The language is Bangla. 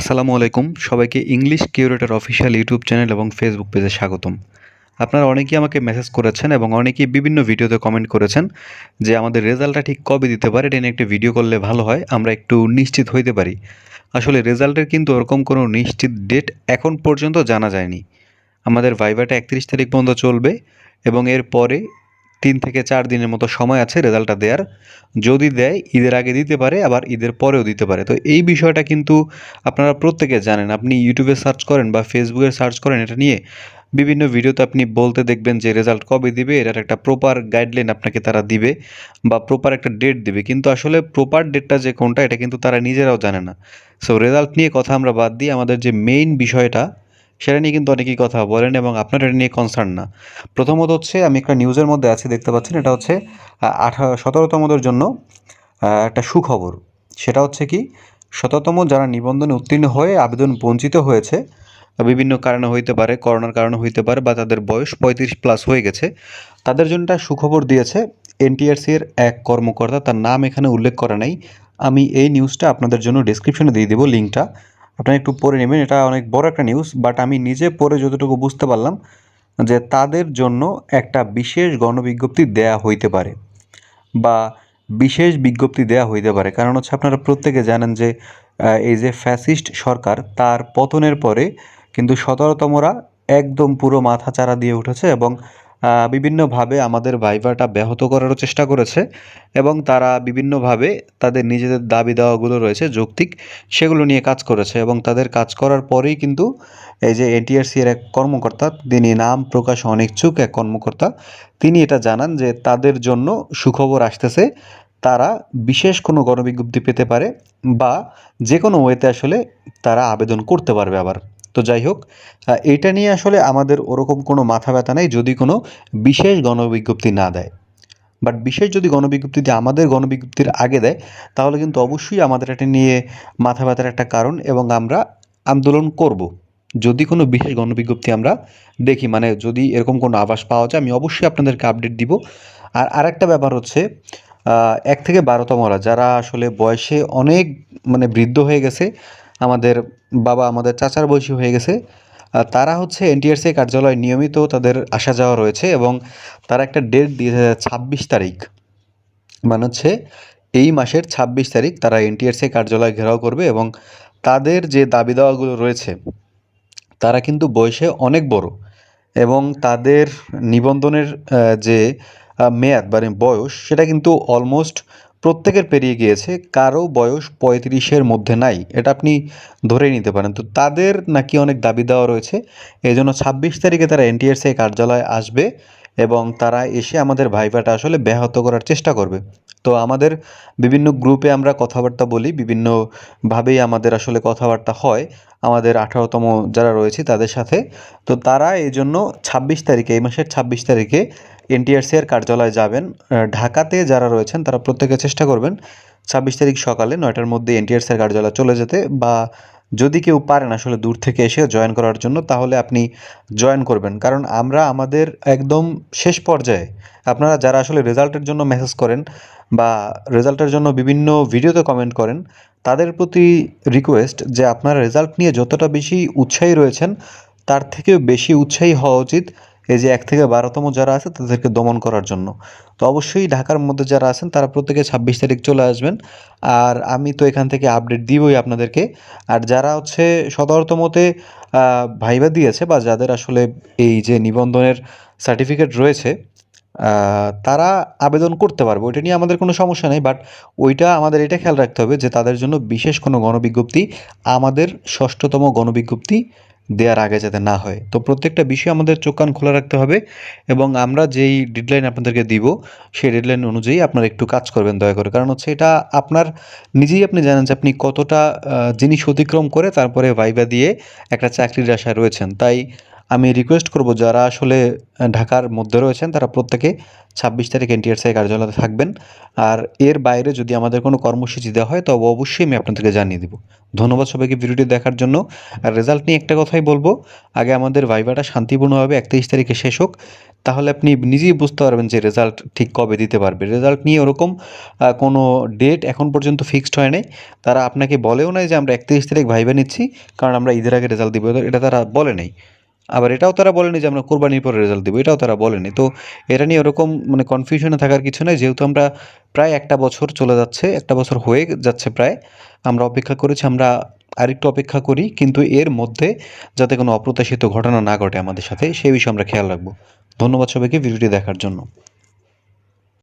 আসসালামু আলাইকুম। সবাইকে English curator official YouTube channel এবং ফেসবুক পেজে স্বাগতম। আপনারা অনেকেই আমাকে মেসেজ করেছেন এবং অনেকেই বিভিন্ন ভিডিওতে কমেন্ট করেছেন যে আমাদের রেজাল্টটা ঠিক কবে দিতে পারে, এটা নিয়ে একটি ভিডিও করলে ভালো হয়, আমরা একটু নিশ্চিত হইতে পারি। আসলে রেজাল্টের কিন্তু ওরকম কোনো নিশ্চিত ডেট এখন পর্যন্ত জানা যায়নি। আমাদের ভাইভাটা একত্রিশ তারিখ পর্যন্ত চলবে এবং এর পরে তিন থেকে চার দিনের মতো সময় আছে রেজাল্টটা দেওয়ার যদি দেয়, ঈদের আগে দিতে পারে, আবার ঈদের পরেও দিতে পারে। তো এই বিষয়টা কিন্তু আপনারা প্রত্যেকে জানেন। আপনি ইউটিউবে সার্চ করেন বা ফেসবুকে সার্চ করেন, এটা নিয়ে বিভিন্ন ভিডিওতে আপনি বলতে দেখবেন যে রেজাল্ট কবে দিবে, এটার একটা প্রপার গাইডলাইন আপনাকে তারা দিবে বা প্রপার একটা ডেট দিবে। কিন্তু আসলে প্রপার ডেটটা যে কোনটা, এটা কিন্তু তারা নিজেরাও জানে না। সো রেজাল্ট নিয়ে কথা আমরা বাদ দিই আমাদের যে মেইন বিষয়টা সেটা নিয়ে কিন্তু অনেকেই কথা বলেন এবং আপনার এটা নিয়ে কনসার্ন না। প্রথমত হচ্ছে, আমি একটা নিউজের মধ্যে আছি, দেখতে পাচ্ছেন, এটা হচ্ছে আঠারো সতেরোতমদের জন্য একটা সুখবর। সেটা হচ্ছে কি শততম যারা নিবন্ধনে উত্তীর্ণ হয়ে আবেদন বঞ্চিত হয়েছে, বিভিন্ন কারণে হইতে পারে, করোনার কারণে হইতে পারে বা তাদের বয়স পঁয়ত্রিশ প্লাস হয়ে গেছে, তাদের জন্য একটা সুখবর দিয়েছে এনটিআরসি এর এক কর্মকর্তা, তার নাম এখানে উল্লেখ করা নাই। আমি এই নিউজটা আপনাদের জন্য ডিসক্রিপশনে দিয়ে দেবো লিঙ্কটা আপনারা একটু পড়ে নেবেন, এটা অনেক বড় একটা নিউজ বাট আমি নিজে পড়ে যতটুকু বুঝতে পারলাম যে তাদের জন্য একটা বিশেষ গণবিজ্ঞপ্তি দেয়া হইতে পারে বা বিশেষ বিজ্ঞপ্তি দেয়া হইতে পারে। কারণ হচ্ছে আপনারা প্রত্যেকে জানেন যে এই যে ফ্যাসিস্ট সরকার, তার পতনের পরে কিন্তু সতেরোতমরা একদম পুরো মাথা চারা দিয়ে উঠেছে এবং বিভিন্নভাবে আমাদের ভাইভাটা ব্যাহত করারও চেষ্টা করেছে এবং তারা বিভিন্নভাবে তাদের নিজেদের দাবি দাওয়াগুলো রয়েছে, যৌক্তিক সেগুলো নিয়ে কাজ করেছে এবং তাদের কাজ করার পরেই কিন্তু এই যে এনটিআরসি এর এক কর্মকর্তা, তিনি নাম প্রকাশ অনিচ্ছুক এক কর্মকর্তা, তিনি এটা জানান যে তাদের জন্য সুখবর আসতেছে তারা বিশেষ কোনো গণবিজ্ঞপ্তি পেতে পারে বা যে কোনো ওয়েতে আসলে তারা আবেদন করতে পারবে আবার। তো যাই হোক এটা নিয়ে আসলে আমাদের ওরকম কোনো মাথা ব্যথা নেই যদি কোনো বিশেষ গণবিজ্ঞপ্তি না দেয়। বাট বিশেষ যদি গণবিজ্ঞপ্তি দিয়ে আমাদের গণবিজ্ঞপ্তির আগে দেয়, তাহলে কিন্তু অবশ্যই আমাদের এটা নিয়ে মাথা ব্যথার একটা কারণ এবং আমরা আন্দোলন করব। যদি কোনো বিশেষ গণবিজ্ঞপ্তি আমরা দেখি মানে যদি এরকম কোনো আভাস পাওয়া যায়, আমি অবশ্যই আপনাদেরকে আপডেট দিব। আর আরেকটা ব্যাপার হচ্ছে এক থেকে বারোতমরা যারা আসলে বয়সে অনেক মানে বৃদ্ধ হয়ে গেছে, আমাদের বাবা আমাদের চাচার বয়সী হয়ে গেছে। তারা হচ্ছে এনটিআরসি কার্যালয় নিয়মিত তাদের আসা যাওয়া রয়েছে এবং তারা একটা ডেট দিয়েছে ছাব্বিশ তারিখ। মানে হচ্ছে এই মাসের ছাব্বিশ তারিখ তারা এনটিআরসি কার্যালয় ঘেরাও করবে এবং তাদের যে দাবি দাওয়াগুলো রয়েছে, তারা কিন্তু বয়সে অনেক বড় এবং তাদের নিবন্ধনের যে মেয়াদ মানে বয়স সেটা কিন্তু অলমোস্ট প্রত্যেকের পেরিয়ে গিয়েছে কারও বয়স পঁয়ত্রিশের মধ্যে নাই, এটা আপনি ধরে নিতে পারেন। তো তাদের নাকি অনেক দাবি দেওয়া রয়েছে এই জন্য ছাব্বিশ তারিখে তারা এনটিএসএ কার্যালয়ে আসবে এবং তারা এসে আমাদের ভাইভাটা আসলে ব্যাহত করার চেষ্টা করবে। তো আমাদের বিভিন্ন গ্রুপে আমরা কথাবার্তা বলি, বিভিন্নভাবেই আমাদের আসলে কথাবার্তা হয়, আমাদের আঠারোতম যারা রয়েছে তাদের সাথে। তো তারা এই জন্য ছাব্বিশ তারিখে, এই মাসের ছাব্বিশ তারিখে এনটিআরসি এর কার্যালয়ে যাবেন। ঢাকাতে যারা রয়েছেন, তারা প্রত্যেকে চেষ্টা করবেন ছাব্বিশ তারিখ সকালে নয়টার মধ্যে এনটিআরসি এর কার্যালয়ে চলে যেতে বা যদি কেউ পারেন আসলে দূর থেকে এসে জয়েন করার জন্য, তাহলে আপনি জয়েন করবেন। কারণ আমরা আমাদের একদম শেষ পর্যায়ে, আপনারা যারা আসলে রেজাল্টের জন্য মেসেজ করেন বা রেজাল্টের জন্য বিভিন্ন ভিডিওতে কমেন্ট করেন, তাদের প্রতি রিকোয়েস্ট যে আপনারা রেজাল্ট নিয়ে যতটা বেশি উৎসাহী রয়েছেন, তার থেকেও বেশি উৎসাহী হওয়া উচিত। এই যে এক থেকে বারোতম যারা আছে তাদেরকে দমন করার জন্য। তো অবশ্যই ঢাকার মধ্যে যারা আছেন, তারা প্রত্যেকে ছাব্বিশ তারিখ চলে আসবেন। আর আমি তো এখান থেকে আপডেট দিবই আপনাদেরকে। আর যারা হচ্ছে সতর্কতমতে ভাইবা দিয়েছে বা যাদের আসলে এই যে নিবন্ধনের সার্টিফিকেট রয়েছে তারা আবেদন করতে পারবে। ওইটা নিয়ে আমাদের কোনো সমস্যা নেই বাট ওইটা আমাদের এটা খেয়াল রাখতে হবে যে তাদের জন্য বিশেষ কোনো গণবিজ্ঞপ্তি, আমাদের ষষ্ঠতম গণবিজ্ঞপ্তি দেওয়ার আগে যাতে না হয়। তো প্রত্যেকটা বিষয় আমাদের চোখ কান খোলা রাখতে হবে এবং আমরা যেই ডেডলাইন আপনাদেরকে দিব, সেই ডেডলাইন অনুযায়ী আপনারা একটু কাজ করবেন দয়া করে। কারণ হচ্ছে এটা আপনার, নিজেই আপনি জানেন যে আপনি কতটা জিনিস অতিক্রম করে তারপরে ভাইবা দিয়ে একটা চাকরির আশায় রয়েছেন। তাই আমি রিকোয়েস্ট করব যারা আসলে ঢাকার মধ্যে রয়েছেন, তারা প্রত্যেকে ছাব্বিশ তারিখ এনটিআরসিআই কার্যালয়ে থাকবেন। আর এর বাইরে যদি আমাদের কোনো কর্মসূচি দেওয়া হয় তবে অবশ্যই আমি আপনাদেরকে জানিয়ে দিব। ধন্যবাদ সবাইকে ভিডিওটি দেখার জন্য। আর রেজাল্ট নিয়ে একটা কথাই বলব, আগে আমাদের ভাইভাটা শান্তিপূর্ণভাবে একত্রিশ তারিখে শেষ হোক, তাহলে আপনি নিজেই বুঝতে পারবেন যে রেজাল্ট ঠিক কবে দিতে পারবে। রেজাল্ট নিয়ে ওরকম কোনো ডেট এখন পর্যন্ত ফিক্সড হয় নাই। তারা আপনাকে বলেও নাই যে আমরা একত্রিশ তারিখ ভাইবা নিচ্ছি, কারণ আমরা ঈদের আগে রেজাল্ট দিব। এটা তারা বলে নাই। আবার এটাও তারা বলেনি যে আমরা কোরবানির পরে রেজাল্ট দেবো, এটাও তারা বলেনি। তো এটা নিয়ে ওরকম মানে কনফিউশনে থাকার কিছু নেই, যেহেতু আমরা প্রায় একটা বছর চলে যাচ্ছে, একটা বছর হয়ে যাচ্ছে প্রায়, আমরা অপেক্ষা করেছি, আমরা আরেকটু অপেক্ষা করি, কিন্তু এর মধ্যে যাতে কোনো অপ্রত্যাশিত ঘটনা না ঘটে আমাদের সাথে, সেই বিষয়ে আমরা খেয়াল রাখব। ধন্যবাদ সবাইকে ভিডিওটি দেখার জন্য।